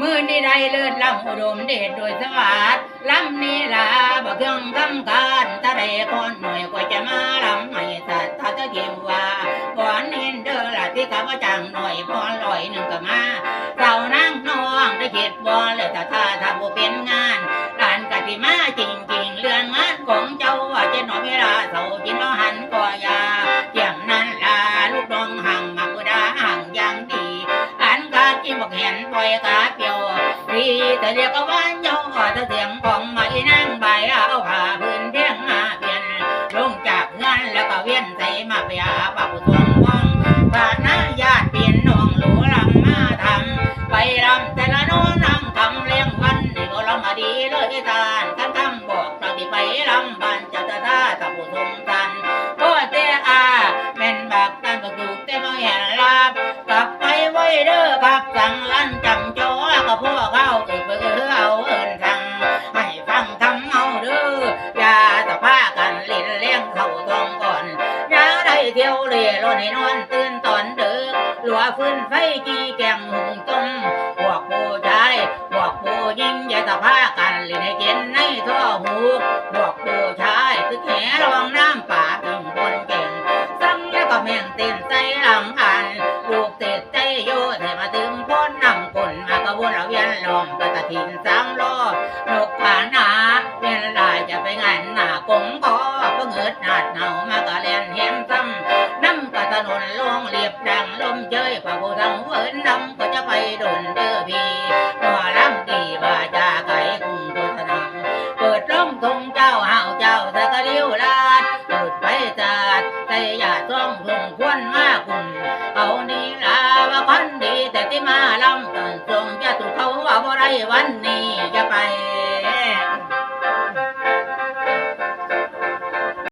มือนี่ได้เลิศลำอุดมเดชโดยสวัสดิ์ลำนี้ลาบ่เครื่องทำการถ้าได้คนหน่อยก็จะมาลำให้สัตว์ถ้าจะเกียวว่าบ่อนเห็นเด้อละที่ข้าพเจ้าหน่อยพอลอยหนึ่งก็มาเรานั่งน้องได้เข็ดบ่เลยถ้าถ้าทำบ่เป็นงานการกติมาจริงๆเรื่องงานของเจ้าว่าจะหน่อยเวลาเสากินน้อหันก็อยาเกี่ยงนั้นลาลูกน้องห่างมักดาห่างอย่างดีอันกาที่บอกเห็นปล่อยกาเป แต่เรียกว่าโยถ้าเสียงของไม่นั่งใบเอาผ้าพื้นเพียงมาเปลี่ยนลงจากงานแล้วก็เวียนใจมาไปหาปากทรง เที่ยวเล่ร่อนให้นอนตื่นตอนเด้อหลัวฟื้นไฟกีแกงหุงต้มพวกผู้ชายพวกผู้หญิงอย่าตะพากันเล่นให้กินในท่อหูพวกผู้ชายตึกแหรองน้ำป่าถึงบนเก่งสั่งแล้วก็แม่งเต้นใจหลังอันลูกเตะใจโยแต่มาถึงพ้นนำคนมากระวนเราเวียนล้อมกระถินสามรอบนกขาหนาเวียนลายจะไปงานหน้ากงคอเพิ่งเอิดหนาดเหนามากระเลียนเห็นซ้ำน้ำกระ ถนนลวงเรียบดังลมเจยกว่าผู้ทำเวินดำก็จะไปดนเด้อพี่ตัวลำดีว่าจะไก่กุ้งตัวสนามเปิดร่มทงเจ้าห้าวเจ้าตะกะลิ้วลาดเปิดไปจัดใจอย่าต้องคงควรมากคุณเอานี่ลาว่าพันดีแต่ที่มาลำตันทรงจะถูกเขาว่าบ่ไรวันนี้อย่าไป